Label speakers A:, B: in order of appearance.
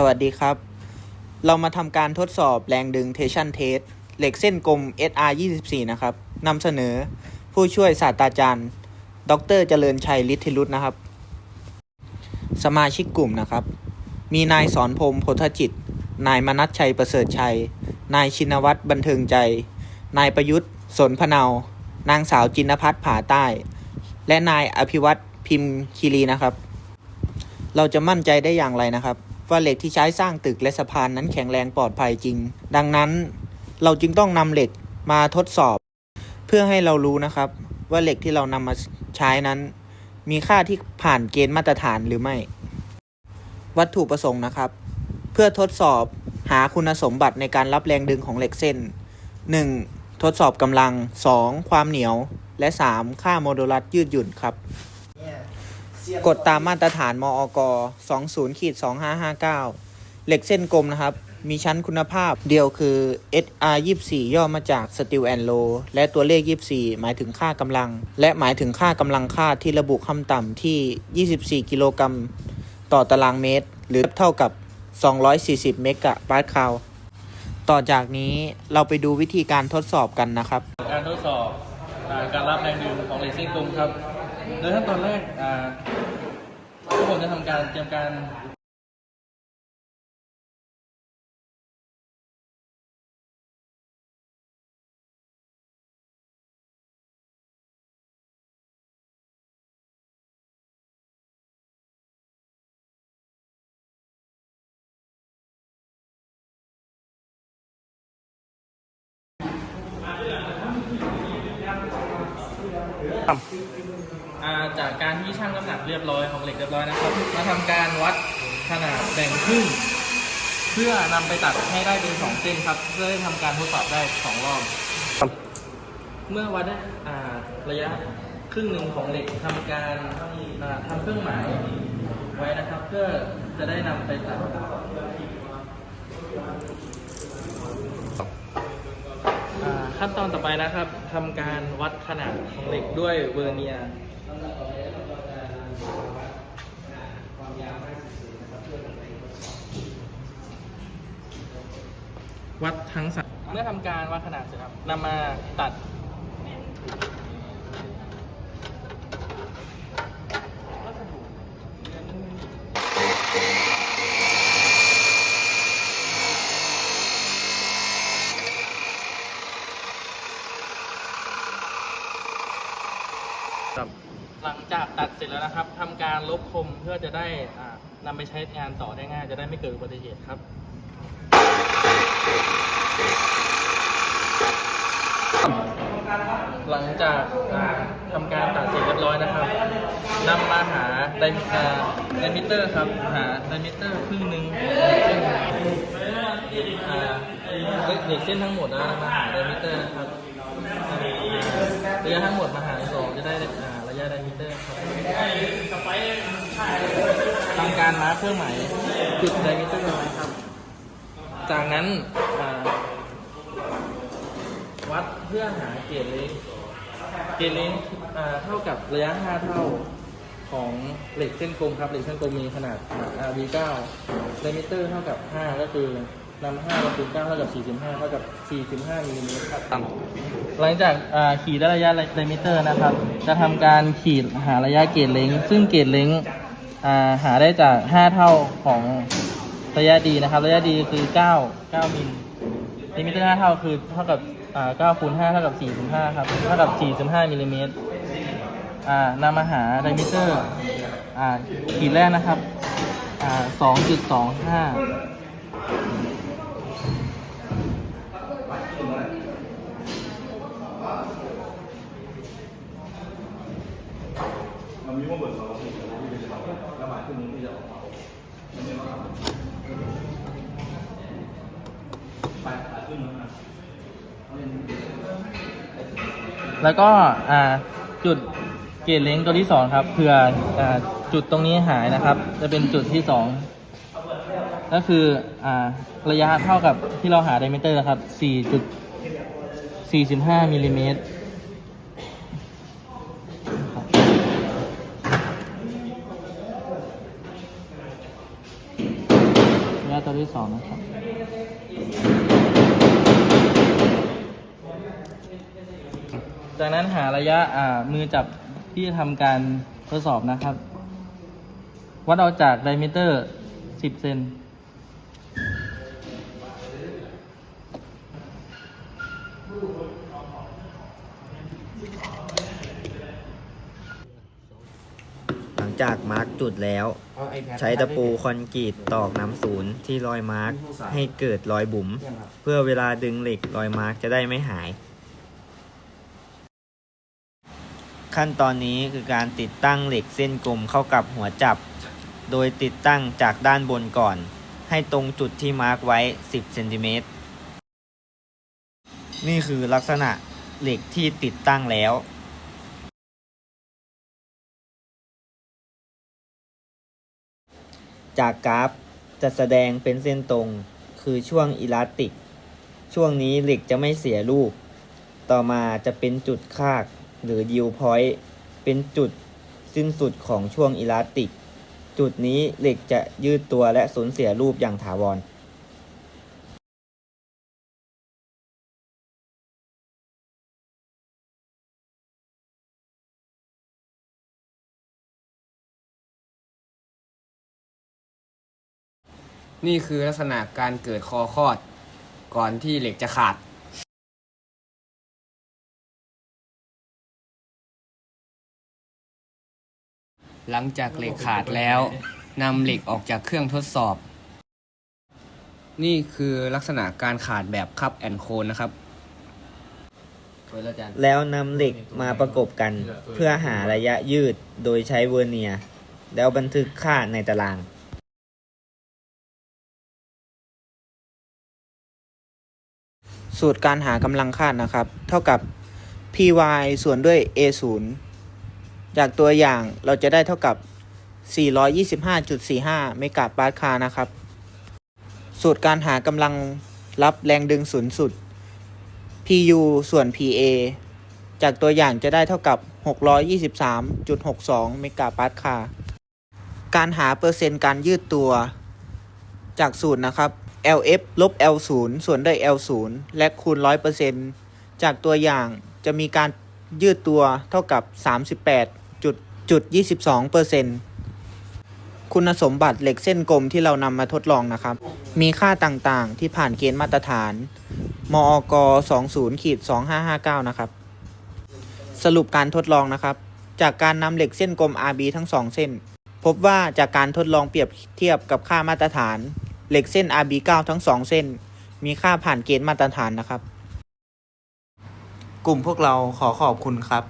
A: สวัสดีครับ เรามาทำการทดสอบแรงดึง tension test เหล็กเส้นกลม SR 24นะครับนำเสนอผู้ช่วยศาสตราจารย์ ดรเจริญชัยฤทธิรุตนะครับ สมาชิกกลุ่มนะครับ มีนายสอนพรมโพธจิต นายมนัชชัยประเสริฐชัย นายชินวัตรบันเทิงใจ นายประยุทธ์สนพเนา นางสาวจินพัฒน์ผาใต้ และนายอภิวัตรพิมพ์คีรีนะครับ เราจะมั่นใจได้อย่างไรนะครับ ว่าเหล็กที่ใช้สร้างตึกและสะพานนั้นแข็งแรงปลอดภัยจริง ดังนั้นเราจึงต้องนำเหล็กมาทดสอบ เพื่อให้เรารู้นะครับ ว่าเหล็กที่เรานำมาใช้นั้น มีค่าที่ผ่านเกณฑ์มาตรฐานหรือไม่ วัตถุประสงค์นะครับ เพื่อทดสอบหาคุณสมบัติในการรับแรงดึงของเหล็กเส้น 1. ทดสอบกำลัง 2. ความเหนียว และ 3. ค่าโมดูลัสยืดหยุ่นครับ กฎตามมาตรฐานมอก20ขีด2559 เหล็กเส้นกลมนะครับ มีชั้นคุณภาพเดียวคือ SR 24ย่อมาจาก Steel and Low และตัวเลข 24 หมายถึงค่ากำลัง และหมายถึงค่ากำลังค่าที่ระบุคำต่ำที่ 24 กิโลกรัมต่อตารางเมตร หรือเท่ากับ 240 เมกะปาสคาลต่อจากนี้เราไปดูวิธีการทดสอบกันนะครับ
B: การทดสอบอาการรับแรงดึงของเหล็กเส้นกลมครับโดยขั้นตอนแรกอ่าทุ กคนจะทำการเตรียมการอ่า จากการที่ชั่งน้ำหนักเรียบร้อยของเหล็กเรียบร้อยนะครับ มาทำการวัดขนาดแบ่งครึ่งเพื่อนำไปตัดให้ได้เป็นสองเส้นครับ เพื่อให้ทำการทดสอบได้สองรอบเมื่อวัดได้อ่าระยะครึ่งหนึ่งของเหล็กทำการอ่าทำเครื่องหมายไว้นะครับ เพื่อจะได้นำไปตัด อ่าขั้นตอนต่อไปนะครับทำการวัดขนาดของเหล็กด้วยเวอร์เนียร์ วัดทั้งสามเมื่อทำการวัดขนาดเสร็จครับนำมาตัด หลังจากตัดเสร็จแล้วนะครับทำการลบคมเพื่อจะได้อ่านำไปใช้งานต่อได้ง่าย จะได้ไม่เกิดอุบัติเหตุครับหลังจากอ่าทำการตัดเสร็จเรียบร้อยนะครับนำมาหาไดาไดมิเตอร์ครับหาไดมิเตอร์ครึ่งหนึ่งเส้นอ่าเหล็กเส้นทั้งหมดนะมาหาไดมิเตอร์ครับระยะทั้งหมดมาหารสองจะได้ อ่าไดมิเตอร์ครับทำการมาร์คเครื่องหมายจุดไดมิเตอร์นะครับ จากนั้นอ่าวัดเพื่อหาเกรดเล้งเกรดเล้งเท่ากับระยะ 5 เท่าของเหล็กเส้นกลมครับ เหล็กเส้นกลมมีขนาด RV9 ไดมิเตอร์เท่ากับ 5 ก็คือ นำ5มาคูณ9เท่ากับ45เท่ากับ45มิลลิเมตรครับต่ำหลังจากอ่าขีดได้ระยะไดมิเตอร์นะครับ จะทำการขีดหาระยะเกรดเล้งซึ่งเกรดเล้งอ่าหาได้จาก5เท่าของระยะดีนะครับ ระยะดีคือ9 9มิลลิมิเตอร์5เท่าคือเท่ากับอ่า9คูณ5เท่ากับ45ครับเท่ากับ45มิลลิเมตรอ่านำมาหาไดมิเตอร์อ่าขีดแรกนะครับอ่า 2.25แล้วก็อ่าจุดเกจเล้งตัวที่สองครับเผื่ออจุดตรงนี้หายนะครับ จะเป็นจุดที่สองก็คืออระยะเท่ากับที่เราหาไดเมเตอร์นะครับ 4.45มิลลิเมตระตัว ที่สองนะครับจากนั้นหาระยะอ่ามือจับที่จะทำการทดสอบนะครับ วัดเอาจากไดมิเตอร์ 10 เซน
C: จากมาร์กจุดแล้ว ใช้ตะปูคอนกรีตตอกน้ำศูนย์ที่รอยมาร์กให้เกิดรอยบุ๋ม เพื่อเวลาดึงเหล็กรอยมาร์กจะได้ไม่หาย ขั้นตอนนี้คือการติดตั้งเหล็กเส้นกลมเข้ากับหัวจับ โดยติดตั้งจากด้านบนก่อน ให้ตรงจุดที่มาร์กไว้ 10เซนติเมตรนี่คือลักษณะเหล็กที่ติดตั้งแล้ว จากกราฟจะแสดงเป็นเส้นตรง คือช่วงอิลาสติก ช่วงนี้เหล็กจะไม่เสียรูป ต่อมาจะเป็นจุดคากหรือยิวพอยต์เป็นจุดสิ้นสุดของช่วงอิลาสติก จุดนี้เหล็กจะยืดตัวและสูญเสียรูปอย่างถาวร
D: นี่คือลักษณะการเกิดคอคอด ก่อนที่เหล็กจะขาดหลังจากเหล็กขาดแล้วนำเหล็กออกจากเครื่องทดสอบ นี่คือลักษณะการขาดแบบคับแอนโคนนะครับ
C: แล้วนำเหล็กมาประกบกัน เพื่อหาระยะยืดโดยใช้เวอร์เนีย แล้วบันทึกค่าในตาราง
A: สูตรการหากำลังคาดนะครับ เท่ากับ py ส่วนด้วย a 0จากตัวอย่างเราจะได้เท่ากับ 425.45 เมกะปาสคาร์นะครับ สูตรการหากำลังรับแรงดึงศูนย์สุด pu ส่วน pa จากตัวอย่างจะได้เท่ากับ 623.62 เมกะปาสคาร์การหาเปอร์เซ็นต์การยืดตัว จากสูตรนะครับ LF ลบ L 0 ส่วนด้วย L 0 และคูณ 100%จากตัวอย่างจะมีการยืดตัวเท่ากับ 38.22%คุณสมบัติเหล็กเส้นกลมที่เรานำมาทดลองนะครับ มีค่าต่างๆที่ผ่านเกณฑ์มาตรฐาน มอก20ขีด2559 นะครับ สรุปการทดลองนะครับ จากการนำเหล็กเส้นกลม RB ทั้ง 2 เส้น พบว่าจากการทดลองเปรียบเทียบกับค่ามาตรฐาน เหล็กเส้น RB9 ทั้ง 2 เส้น มีค่าผ่านเกณฑ์มาตรฐานนะครับ กลุ่มพวกเราขอขอบคุณครับ